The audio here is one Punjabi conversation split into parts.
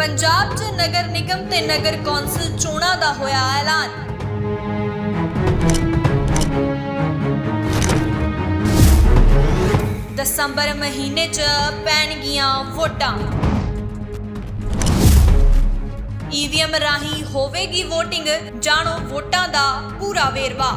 ਪੰਜਾਬ 'ਚ ਨਗਰ ਨਿਗਮ ਤੇ ਨਗਰ ਕੌਂਸਲ ਚੋਣਾਂ ਦਾ ਹੋਇਆ ਐਲਾਨ। ਦਸੰਬਰ ਮਹੀਨੇ 'ਚ ਪੈਣਗੀਆਂ ਵੋਟਾਂ। ਈਵੀਐਮ ਰਾਹੀਂ ਹੋਵੇਗੀ VOTING ਜਾਣੋ ਵੋਟਾਂ ਦਾ ਪੂਰਾ ਵੇਰਵਾ।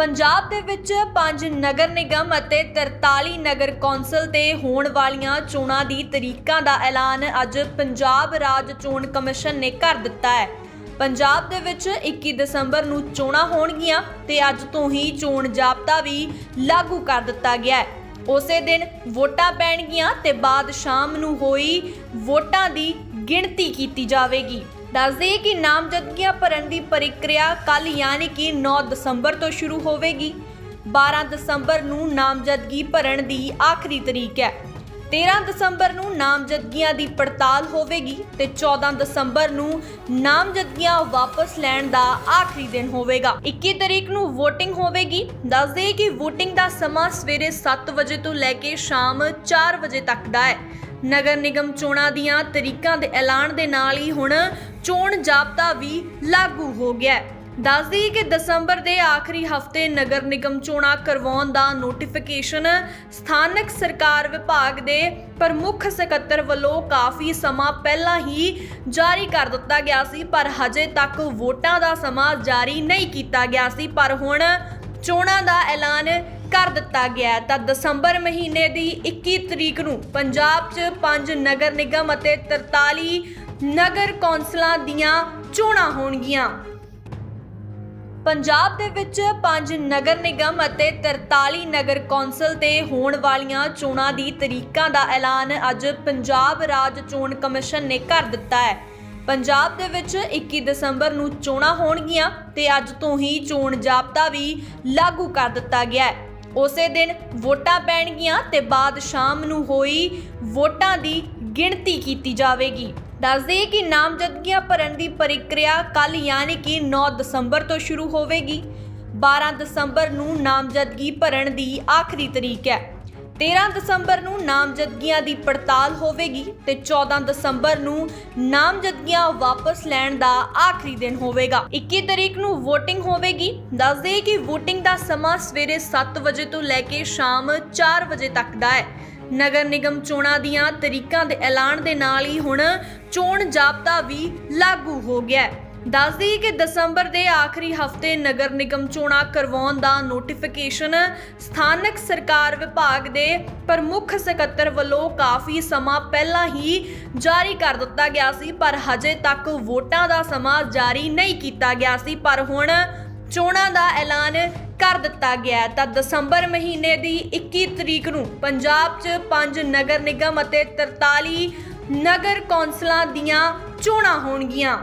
ਪੰਜਾਬ ਦੇ ਵਿੱਚ ਪੰਜ ਨਗਰ ਨਿਗਮ ਅਤੇ 43 ਨਗਰ ਕੌਂਸਲ ਤੇ ਹੋਣ ਵਾਲੀਆਂ ਚੋਣਾਂ ਦੀ ਤਰੀਕਾਂ ਦਾ ਐਲਾਨ ਅੱਜ ਪੰਜਾਬ ਰਾਜ ਚੋਣ ਕਮਿਸ਼ਨ ਨੇ ਕਰ ਦਿੱਤਾ ਹੈ। ਪੰਜਾਬ ਦੇ ਵਿੱਚ 21 ਦਸੰਬਰ ਨੂੰ ਚੋਣਾਂ ਹੋਣਗੀਆਂ ਤੇ ਅੱਜ ਤੋਂ ਹੀ ਚੋਣ ਜਾਬਤਾ ਵੀ ਲਾਗੂ ਕਰ ਦਿੱਤਾ ਗਿਆ ਹੈ। ਉਸੇ ਦਿਨ ਵੋਟਾਂ ਪੈਣਗੀਆਂ ਤੇ ਬਾਅਦ ਸ਼ਾਮ ਨੂੰ ਹੋਈ ਵੋਟਾਂ ਦੀ ਗਿਣਤੀ ਕੀਤੀ ਜਾਵੇਗੀ। ਦੱਸ ਦਈਏ ਕਿ ਨਾਮਜ਼ਦਗੀਆਂ ਭਰਨ ਦੀ ਪ੍ਰਕਿਰਿਆ ਕੱਲ ਯਾਨੀ ਕਿ 9 ਦਸੰਬਰ ਤੋਂ ਸ਼ੁਰੂ ਹੋਵੇਗੀ। 12 ਦਸੰਬਰ ਨੂੰ ਨਾਮਜ਼ਦਗੀ ਭਰਨ ਦੀ ਆਖਰੀ ਤਰੀਕ ਹੈ। 13 ਦਸੰਬਰ ਨੂੰ ਨਾਮਜ਼ਦਗੀਆਂ ਦੀ ਪੜਤਾਲ ਹੋਵੇਗੀ ਤੇ 14 ਦਸੰਬਰ ਨੂੰ ਨਾਮਜ਼ਦਗੀਆਂ ਵਾਪਸ ਲੈਣ ਦਾ ਆਖਰੀ ਦਿਨ ਹੋਵੇਗਾ। 21 ਤਰੀਕ ਨੂੰ VOTING ਹੋਵੇਗੀ। ਦੱਸ ਦਈਏ ਕਿ VOTING ਦਾ ਸਮਾਂ ਸਵੇਰੇ 7 ਵਜੇ ਤੋਂ ਲੈ ਕੇ ਸ਼ਾਮ 4 ਵਜੇ ਤੱਕ ਦਾ ਹੈ। ਨਗਰ ਨਿਗਮ ਚੋਣਾਂ ਦੀਆਂ ਤਰੀਕਾਂ ਦੇ ਐਲਾਨ ਦੇ ਨਾਲ ਹੀ ਹੁਣ ਚੋਣ ਜਾਬਤਾ ਵੀ ਲਾਗੂ ਹੋ ਗਿਆ ਹੈ। ਦੱਸ ਕਿ ਦਸੰਬਰ ਦੇ ਆਖਰੀ ਹਫ਼ਤੇ ਨਗਰ ਨਿਗਮ ਚੋਣਾਂ ਕਰਵਾਉਣ ਦਾ ਨੋਟੀਫਿਕੇਸ਼ਨ ਸਥਾਨਕ ਸਰਕਾਰ ਵਿਭਾਗ ਦੇ ਪ੍ਰਮੁੱਖ ਸਕੱਤਰ ਵੱਲੋਂ ਕਾਫੀ ਸਮਾਂ ਪਹਿਲਾਂ ਹੀ ਜਾਰੀ ਕਰ ਦਿੱਤਾ ਗਿਆ ਸੀ, ਪਰ ਹਜੇ ਤੱਕ ਵੋਟਾਂ ਦਾ ਸਮਾਂ ਜਾਰੀ ਨਹੀਂ ਕੀਤਾ ਗਿਆ ਸੀ, ਪਰ ਹੁਣ ਚੋਣਾਂ ਦਾ ਐਲਾਨ ਕਰ ਦਿੱਤਾ ਗਿਆ ਤਾਂ ਦਸੰਬਰ ਮਹੀਨੇ ਦੀ 21 ਤਰੀਕ ਨੂੰ ਪੰਜਾਬ 'ਚ ਪੰਜ ਨਗਰ ਨਿਗਮ ਅਤੇ 43 ਨਗਰ ਕੌਂਸਲਾਂ ਦੀਆਂ ਚੋਣਾਂ ਹੋਣਗੀਆਂ। ਪੰਜਾਬ ਦੇ ਵਿੱਚ ਪੰਜ ਨਗਰ ਨਿਗਮ ਅਤੇ 43 ਨਗਰ ਕੌਂਸਲ ਤੇ ਹੋਣ ਵਾਲੀਆਂ ਚੋਣਾਂ ਦੀ ਤਰੀਕਾਂ ਦਾ ਐਲਾਨ ਅੱਜ ਪੰਜਾਬ ਰਾਜ ਚੋਣ ਕਮਿਸ਼ਨ ਨੇ ਕਰ ਦਿੱਤਾ ਹੈ। ਪੰਜਾਬ ਦੇ ਵਿੱਚ 21 ਦਸੰਬਰ ਨੂੰ ਚੋਣਾਂ ਹੋਣਗੀਆਂ ਤੇ ਅੱਜ ਤੋਂ ਹੀ ਚੋਣ ਜਾਬਤਾ ਵੀ ਲਾਗੂ ਕਰ ਦਿੱਤਾ ਗਿਆ ਹੈ। ਉਸੇ ਦਿਨ ਵੋਟਾਂ ਪੈਣਗੀਆਂ ਤੇ ਬਾਅਦ ਸ਼ਾਮ ਨੂੰ ਹੋਈ ਵੋਟਾਂ ਦੀ ਗਿਣਤੀ ਕੀਤੀ ਜਾਵੇਗੀ। ਦੱਸ ਕਿ ਨਾਮਜ਼ਦਗੀਆਂ ਭਰਨ ਦੀ ਪ੍ਰਕਿਰਿਆ ਕੱਲ ਯਾਨੀ ਕਿ 9 ਦਸੰਬਰ ਤੋਂ ਸ਼ੁਰੂ ਹੋਵੇਗੀ। 12 ਦਸੰਬਰ ਨੂੰ ਨਾਮਜ਼ਦਗੀ ਭਰਨ ਦੀ ਆਖਰੀ ਤਰੀਕ ਹੈ। 13 ਦਸੰਬਰ ਨੂੰ ਨਾਮਜ਼ਦਗੀਆਂ ਦੀ ਪੜਤਾਲ ਹੋਵੇਗੀ ਤੇ 14 ਦਸੰਬਰ ਨੂੰ ਨਾਮਜ਼ਦਗੀਆਂ ਵਾਪਸ ਲੈਣ ਦਾ ਆਖਰੀ ਦਿਨ ਹੋਵੇਗਾ। 21 ਤਰੀਕ ਨੂੰ VOTING ਹੋਵੇਗੀ। ਦੱਸ ਦਈਏ ਕਿ VOTING ਦਾ ਸਮਾਂ ਸਵੇਰੇ 7 ਵਜੇ ਤੋਂ ਲੈ ਕੇ ਸ਼ਾਮ 4 ਵਜੇ ਤੱਕ ਦਾ ਹੈ। ਨਗਰ ਨਿਗਮ ਚੋਣਾਂ ਦੀਆਂ ਤਰੀਕਾਂ ਦੇ ਐਲਾਨ ਦੇ ਨਾਲ ਹੀ ਹੁਣ ਚੋਣ ਜਾਬਤਾ ਵੀ ਲਾਗੂ ਹੋ ਗਿਆ ਹੈ। ਦੱਸ ਦਈਏ ਕਿ ਦਸੰਬਰ ਦੇ ਆਖਰੀ ਹਫ਼ਤੇ ਨਗਰ ਨਿਗਮ ਚੋਣਾਂ ਕਰਵਾਉਣ ਦਾ ਨੋਟੀਫਿਕੇਸ਼ਨ ਸਥਾਨਕ ਸਰਕਾਰ ਵਿਭਾਗ ਦੇ ਪ੍ਰਮੁੱਖ ਸਕੱਤਰ ਵੱਲੋਂ ਕਾਫੀ ਸਮਾਂ ਪਹਿਲਾਂ ਹੀ ਜਾਰੀ ਕਰ ਦਿੱਤਾ ਗਿਆ ਸੀ, ਪਰ ਹਜੇ ਤੱਕ ਵੋਟਾਂ ਦਾ ਸਮਾਂ ਜਾਰੀ ਨਹੀਂ ਕੀਤਾ ਗਿਆ ਸੀ, ਪਰ ਹੁਣ ਚੋਣਾਂ ਦਾ ਐਲਾਨ ਕਰ ਦਿੱਤਾ ਗਿਆ ਤਾਂ ਦਸੰਬਰ ਮਹੀਨੇ ਦੀ 21 ਤਰੀਕ ਨੂੰ ਪੰਜਾਬ 'ਚ ਪੰਜ ਨਗਰ ਨਿਗਮ ਅਤੇ 43 ਨਗਰ ਕੌਂਸਲਾਂ ਦੀਆਂ ਚੋਣਾਂ ਹੋਣਗੀਆਂ।